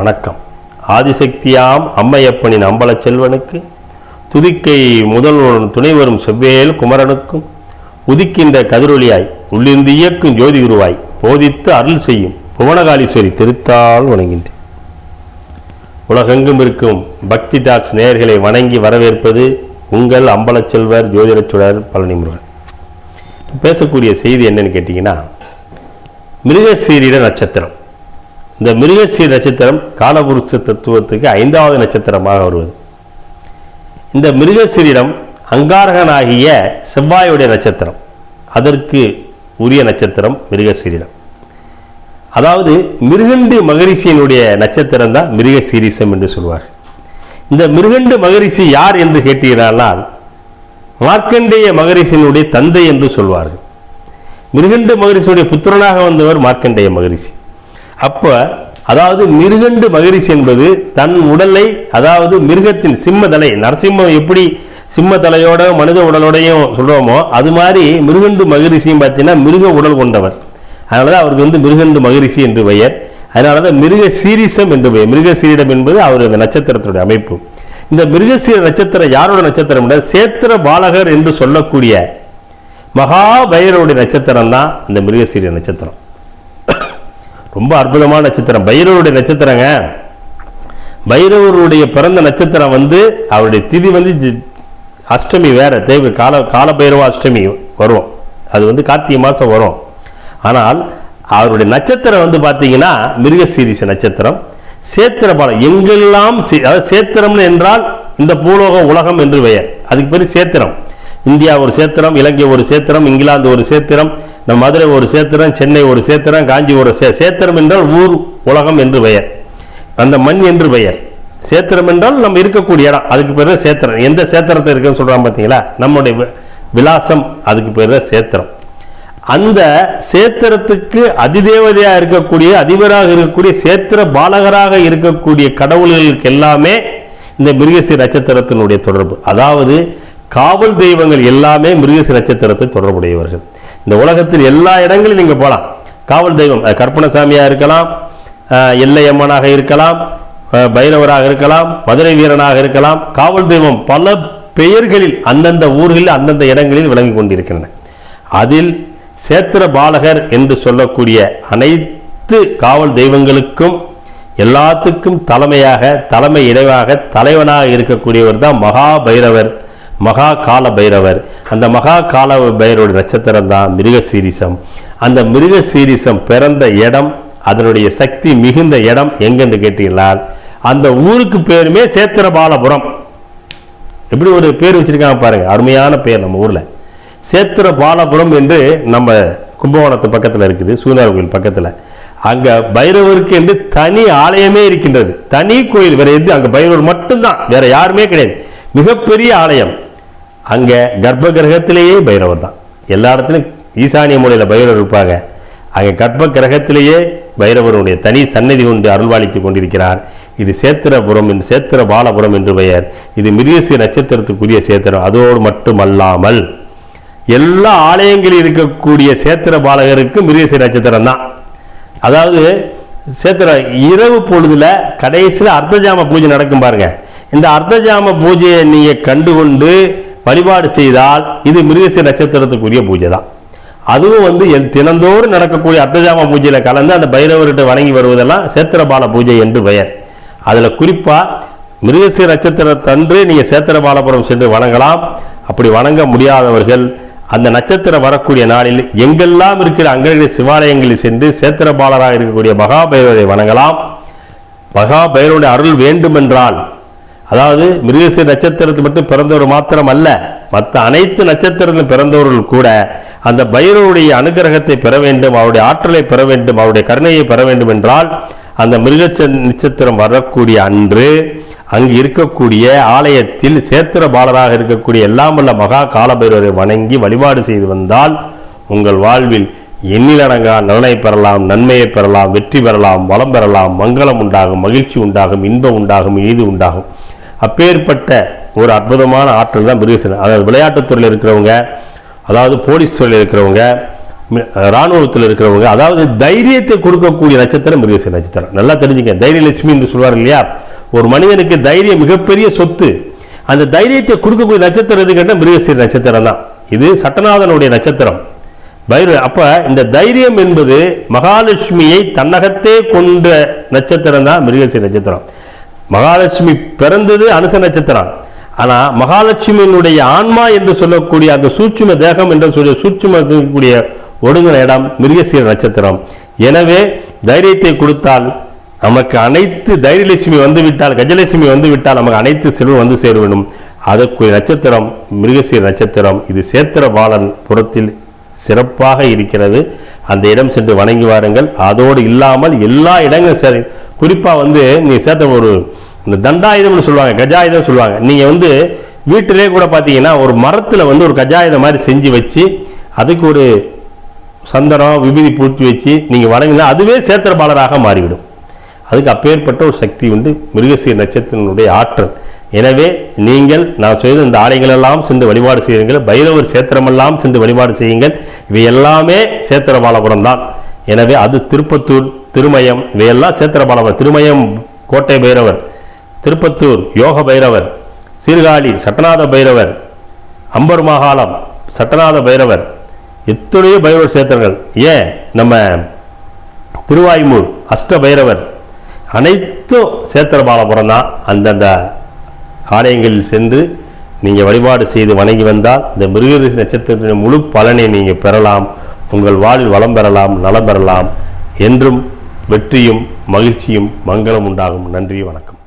வணக்கம். ஆதிசக்தியாம் அம்மையப்பனின் அம்பல செல்வனுக்கு துதிக்கை முதல்வன் துணைவரும் செவ்வேல் குமரனுக்கும் உதிக்கின்ற கதிரொலியாய் உள்ளிருந்து இயக்கும் ஜோதி குருவாய் போதித்து அருள் செய்யும் புவனகாலீஸ்வரி திருத்தால் வணங்கின்றேன். உலகெங்கும் இருக்கும் பக்தி டாஸ் நேயர்களை வணங்கி வரவேற்பது உங்கள் அம்பலச் செல்வர் ஜோதிடச்சுடர் பழனிமுருகன். பேசக்கூடிய செய்தி என்னன்னு கேட்டிங்கன்னா மிருகசீரிட நட்சத்திரம். இந்த மிருகசீர் நட்சத்திரம் காலபுருஷ தத்துவத்துக்கு ஐந்தாவது நட்சத்திரமாக வருவது. இந்த மிருகசீரிடம் அங்காரகனாகிய செவ்வாயுடைய நட்சத்திரம் அதற்கு உரிய நட்சத்திரம் மிருகசீரிடம். அதாவது மிருகண்டு மகரிஷியினுடைய நட்சத்திரம் தான் மிருகசீரிசம் என்று சொல்வார் இந்த மிருகண்டு மகரிஷி யார் என்று கேட்டீர்களானால் மார்க்கண்டேய மகரிஷியினுடைய தந்தை என்று சொல்வார்கள். மிருகண்டு மகரிஷியுடைய புத்திரனாக வந்தவர் மார்க்கண்டேய மகரிஷி. அப்போ அதாவது மிருகண்டு மகரிஷி என்பது தன் உடலை அதாவது மிருகத்தின் சிம்மதலை நரசிம்மம் எப்படி சிம்ம தலையோட மனித உடலோடையும் சொல்கிறோமோ அது மாதிரி மிருகண்டு மகரிஷியும் பார்த்தீங்கன்னா மிருக உடல் கொண்டவர். அதனால தான் அவருக்கு வந்து மிருகண்டு மகரிஷி என்று பெயர். அதனால தான் மிருக சீரிசம் என்று பெயர். மிருக சீரிடம் என்பது அவர் அந்த நட்சத்திரத்துடைய அமைப்பு. இந்த மிருகசீர நட்சத்திரம் யாரோட நட்சத்திரம் சேத்திர பாலகர் என்று சொல்லக்கூடிய மகாபைரவருடைய நட்சத்திரம் தான் இந்த மிருகசீர நட்சத்திரம். ரொம்ப அற்புதமான நட்சத்திரம். பைரவருடைய நட்சத்திரங்க. பைரவருடைய பிறந்த நட்சத்திரம் வந்து அவருடைய திதி வந்து ஜி- அஷ்டமி வேற தேவை கால கால பைரவ அஷ்டமி வரும். அது வந்து கார்த்திகை மாதம் வரும். ஆனால் அவருடைய நட்சத்திரம் வந்து பார்த்தீங்கன்னா மிருகசீரிச நட்சத்திரம். சேத்திரபாலம் எங்கெல்லாம் சே- அதாவது சேத்திரம்னு என்றால் இந்த பூலோக உலகம் என்று பெயர். அதுக்கு பேர் சேத்திரம். இந்தியா ஒரு சேத்திரம் இலங்கை ஒரு சேத்திரம் இங்கிலாந்து ஒரு சேத்திரம் நம்ம மதுரை ஒரு சேத்திரம் சென்னை ஒரு சேத்திரம் காஞ்சி ஒரு சே சேத்திரம் என்றால் ஊர் உலகம் என்று பெயர். அந்த மண் என்று பெயர். சேத்திரம் என்றால் நம்ம இருக்கக்கூடிய இடம் அதுக்கு பேர் தான் சேத்திரம். எந்த சேத்திரத்தை இருக்குன்னு சொல்கிறாங்க பார்த்தீங்களா நம்முடைய விலாசம் அதுக்கு பேர் தான் சேத்திரம். அந்த சேத்திரத்துக்கு அதிதேவதையாக இருக்கக்கூடிய அதிபராக இருக்கக்கூடிய சேத்திர பாலகராக இருக்கக்கூடிய கடவுள்களுக்கு எல்லாமே இந்த மிருகசி நட்சத்திரத்தினுடைய தொடர்பு. அதாவது காவல் தெய்வங்கள் எல்லாமே மிருகசி நட்சத்திரத்தை தொடர்புடையவர்கள். இந்த உலகத்தில் எல்லா இடங்களிலும் நீங்கள் போகலாம் காவல் தெய்வம் அஹ், கற்பனசாமியா இருக்கலாம் எல்லையம்மனாக இருக்கலாம் பைரவராக இருக்கலாம் மதுரை வீரனாக இருக்கலாம். காவல் தெய்வம் பல பெயர்களில் அந்தந்த ஊர்களில் அந்தந்த இடங்களில் விளங்கி கொண்டிருக்கின்றன. அதில் சேத்திர பாலகர் என்று சொல்லக்கூடிய அனைத்து காவல் தெய்வங்களுக்கும் எல்லாத்துக்கும் தலைமையாக தலைமை இடைவாக தலைவனாக இருக்கக்கூடியவர் தான் மகா பைரவர். மகா கால பைரவர். அந்த மகா கால பைரவருடைய நட்சத்திரம் தான் மிருகசீரிசம். அந்த மிருகசீரிசம் பிறந்த இடம் அதனுடைய சக்தி மிகுந்த இடம் எங்கென்று கேட்டீங்களால் அந்த ஊருக்கு பேருமே சேத்திரபாலபுரம். எப்படி ஒரு பேர் வச்சிருக்காங்க பாருங்க அருமையான பேர் நம்ம ஊரில். சேத்திரபாலபுரம் என்று நம்ம கும்பகோணத்து பக்கத்தில் இருக்குது சூனார் கோயில் பக்கத்தில். அங்கே பைரவருக்கு என்று தனி ஆலயமே இருக்கின்றது. தனி கோயில் வேறு எது அங்கே பைரவர் மட்டும்தான் வேறு யாருமே கிடையாது. மிகப்பெரிய ஆலயம். அங்கே கர்ப்ப கிரகத்திலேயே பைரவர் தான். எல்லா இடத்துலையும் ஈசானிய மூலையில் பைரவர் இருப்பாங்க. அங்கே கர்ப்ப கிரகத்திலேயே பைரவருடைய தனி சன்னதி கொண்டு அருள்வாளித்துக் கொண்டிருக்கிறார். இது சேத்திரபுரம் என்று சேத்திர பாலபுரம் என்று பெயர். இது மிருகசி நட்சத்திரத்துக்குரிய சேத்திரம். அதோடு மட்டுமல்லாமல் எல்லா ஆலயங்களில் இருக்கக்கூடிய சேத்திர பாலகருக்கு மிருகசி நட்சத்திரம் தான். அதாவது சேத்திர இரவு பொழுதுல கடைசியில் அர்த்தஜாம பூஜை நடக்கும் பாருங்க. இந்த அர்த்தஜாம பூஜையை நீங்கள் கண்டுகொண்டு வழிபாடு செய்தால் இது மிருகசி நட்சத்திரத்துக்குரிய பூஜை தான் அதுவும் வந்து தினந்தோறும் நடக்கக்கூடிய அர்த்தஜாம பூஜையில் கலந்து அந்த பைரவர்கிட்ட வணங்கி வருவதெல்லாம் சேத்திரபால பூஜை என்று பெயர். அதில் குறிப்பாக மிருகசி நட்சத்திரத்தன்று நீங்கள் சேத்திரபாலபுரம் சென்று வணங்கலாம். அப்படி வணங்க முடியாதவர்கள் அந்த நட்சத்திரம் வரக்கூடிய நாளில் எங்கெல்லாம் இருக்கிற அங்கே சிவாலயங்களில் சென்று சேத்திரபாலராக இருக்கக்கூடிய மகாபைரவரை வணங்கலாம். மகாபைரவனுடைய அருள் வேண்டுமென்றால் அதாவது மிருகசி நட்சத்திரத்தில் மட்டும் பிறந்தவர் மாத்திரம் அல்ல மற்ற அனைத்து நட்சத்திரத்தில் பிறந்தவர்கள் கூட அந்த பைரவருடைய அனுகிரகத்தை பெற வேண்டும் அவருடைய ஆற்றலை பெற வேண்டும் அவருடைய கருணையை பெற வேண்டும் என்றால் அந்த மிருக நட்சத்திரம் வரக்கூடிய அன்று அங்கு இருக்கக்கூடிய ஆலயத்தில் சேத்திர பாலராக இருக்கக்கூடிய எல்லாம் வல்ல மகா காலபைரவரை வணங்கி வழிபாடு செய்து வந்தால் உங்கள் வாழ்வில் எண்ணிலடங்கா நலனை பெறலாம் நன்மையை பெறலாம் வெற்றி பெறலாம் வளம் பெறலாம் மங்களம் உண்டாகும் மகிழ்ச்சி உண்டாகும் இன்பம் உண்டாகும் இனிது உண்டாகும். அப்பேற்பட்ட ஒரு அற்புதமான ஆற்றல் தான் மிருகசீரன் அதாவது விளையாட்டுத்துறையில் இருக்கிறவங்க அதாவது போலீஸ் துறையில் இருக்கிறவங்க இராணுவத்தில் இருக்கிறவங்க அதாவது தைரியத்தை கொடுக்கக்கூடிய நட்சத்திரம் மிருகசீர நட்சத்திரம். நல்லா தெரிஞ்சுங்க. தைரியலட்சுமி என்று சொல்வார் இல்லையா? ஒரு மனிதனுக்கு தைரியம் மிகப்பெரிய சொத்து. அந்த தைரியத்தை கொடுக்கக்கூடிய நட்சத்திரம் எது கேட்டால் மிருகசீர நட்சத்திரம் தான். இது சட்டநாதனுடைய நட்சத்திரம். பைர அப்போ இந்த தைரியம் என்பது மகாலட்சுமியை தன்னகத்தே கொண்ட நட்சத்திரம் தான் மிருகசீர நட்சத்திரம். மகாலட்சுமி பிறந்தது அனுச நட்சத்திரம். ஆனால் மகாலட்சுமியினுடைய ஆன்மா என்று சொல்லக்கூடிய அந்த சூட்சும தேகம் என்று சொல்லி சூட்சும கூடிய ஒடுங்கின இடம் மிருகசீர நட்சத்திரம். எனவே தைரியத்தை கொடுத்தால் நமக்கு அனைத்து தைரியலட்சுமி வந்து விட்டால் கஜலட்சுமி வந்து விட்டால் நமக்கு அனைத்து செல்வம் வந்து சேர வேண்டும். அதற்குரிய நட்சத்திரம் மிருகசீர நட்சத்திரம். இது சேத்திர பாலன் புறத்தில் சிறப்பாக இருக்கிறது. அந்த இடம் சென்று வணங்கி வாருங்கள். அதோடு இல்லாமல் எல்லா இடங்களும் சரி குறிப்பாக வந்து நீங்கள் சேர்த்த ஒரு இந்த தண்டாயுதம்னு சொல்லுவாங்க கஜாயுதம் சொல்லுவாங்க. நீங்கள் வந்து வீட்டிலே கூட பார்த்தீங்கன்னா ஒரு மரத்தில் வந்து ஒரு கஜாயுதம் மாதிரி செஞ்சு வச்சு அதுக்கு ஒரு சந்தனம் விபூதி பூர்த்தி வச்சு நீங்கள் வணங்கினா அதுவே சேத்திரபாலராக மாறிவிடும். அதுக்கு அப்பேற்பட்ட ஒரு சக்தி உண்டு மிருகசீர் நட்சத்திரனுடைய ஆற்றல். எனவே நீங்கள் நான் செய்த இந்த ஆலயங்களெல்லாம் சென்று வழிபாடு செய்யுங்கள் பைரவர் சேத்திரமெல்லாம் சென்று வழிபாடு செய்யுங்கள் இவை எல்லாமே சேத்திரபாலபுரம் தான். எனவே அது திருப்பத்தூர் திருமயம் இவையெல்லாம் சேத்திரபாலபுரம் திருமயம் கோட்டை பைரவர் திருப்பத்தூர் யோக பைரவர் சீர்காழி சட்டநாத பைரவர் அம்பர் மாகாளம் சட்டநாத பைரவர் எத்தனையோ பைரவர் சேத்திரங்கள் ஏன்? நம்ம திருவாய்மூர் அஷ்ட பைரவர். அனைத்தும் சேத்திரபாலபுரம் தான் அந்தந்த ஆலயங்களில் சென்று நீங்கள் வழிபாடு செய்து வணங்கி வந்தால் இந்த மிருகரிசி நட்சத்திரத்தின் முழு பலனை நீங்கள் பெறலாம். உங்கள் வாழ்வில் வளம் பெறலாம் நலம் பெறலாம். என்றும் வெற்றியும் மகிழ்ச்சியும் மங்களம் உண்டாகும். நன்றி வணக்கம்.